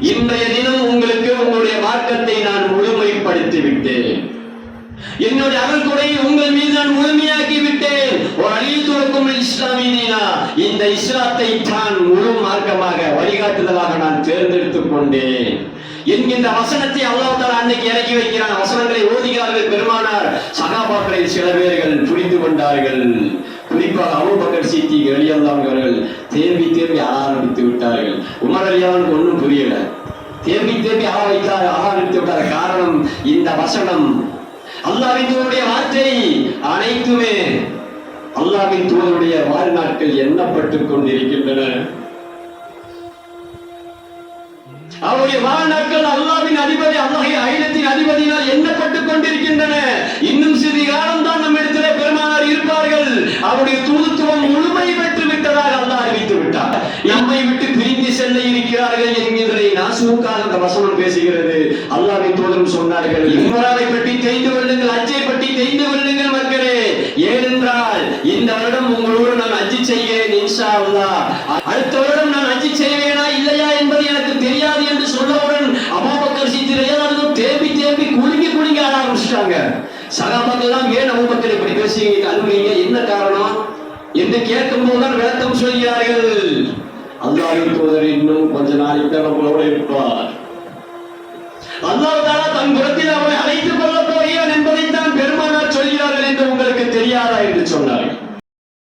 இன்றைய தினம் உங்களுக்கு உங்களுடைய மார்க்கத்தை நான் முழுமைப்படுத்தி விட்டேன் என்னுடைய அருள் உங்கள் மீது நான் முழுமையாக்கி விட்டேன் ஒரு அழித்துவக்கும் இஸ்லாமியா இந்த இஸ்லாத்தை தான் முழு மார்க்கமாக வழிகாட்டுதலாக நான் தேர்ந்தெடுத்துக் கொண்டேன். என்கின்ற வசனத்தை அல்லாஹால அன்னைக்கு இறக்கி வைக்கிறான். வசனங்களை ஓதுகிறார்கள் பெருமானார். சகாபாக்களை சில பேர்கள் புரிந்து கொண்டார்கள். குறிப்பாக அபூபக்கர் சித்தி ரலியல்லாஹு அவர்கள் தேம்பி தேம்பி அழ ஆரம்பித்து விட்டார்கள். உமர் அலியாவுக்கு ஒன்றும் புரியல. தேம்பி தேம்பி அழ வைத்தார் அழ ஆரம்பித்து விட்டார். காரணம் இந்த வசனம். அல்லாவின் தூதருடைய வார்த்தை அனைத்துமே அல்லாவின் தூதருடைய வாழ்நாட்கள் எண்ணப்பட்டுக் கொண்டிருக்கின்றன. அவருடைய வாழ்நாட்கள் அல்லாவின் அதிபதி அல்லாஹின் ஐலத்தின் அதிபதி எண்ணப்பட்டுக் கொண்டிருக்கின்றன இன்னும் சிறிது காலம் தான் நம்ம இடத்துல பெருமானார் இருப்பார்கள் அவருடைய தூதுத்துவம் முழுமை பெற்று விட்டதாக அல்லாஹ் அறிவித்து விட்டார் நம்மை திரும்பி செல்ல இருக்கிறார்கள் என்கின்றதை நாசுக்காக அந்த வசனம் பேசுகிறது. அல்லாவி தோதரும் சொன்னார்கள் இம்ராவை பற்றி தெரிந்து கொள்ளுங்கள் அச்சை பற்றி தெரிந்து கொள்ளுங்கள் மக்களே. ஏனென்றால் இந்த வருடம் உங்களோடு நான் அஜி செய்கிறேன் இன்ஷா அல்லா அடுத்த வருடம் நான் அஜி செய்வேனா இல்லையா என்பது எனக்கு தெரியாது என்று சொன்னவுடன் அபாபக்கர் சித்திரையாளர்களும் தேம்பி தேம்பி குலுங்கி குலுங்கி ஆட ஆரம்பிச்சிட்டாங்க. சகாபாக்கள் ஏன் அபுபக்கர் இப்படி பேசுகிறீங்க? அழுவீங்க என்ன காரணம்? என்று கேட்கும் போதுதான் விளக்கம் சொல்கிறார்கள். அல்லாஹ்வின் தூதர் இன்னும் கொஞ்ச நாளைக்கு நம்மளோட இருப்பார். அல்லாஹ் தன் புறத்தில்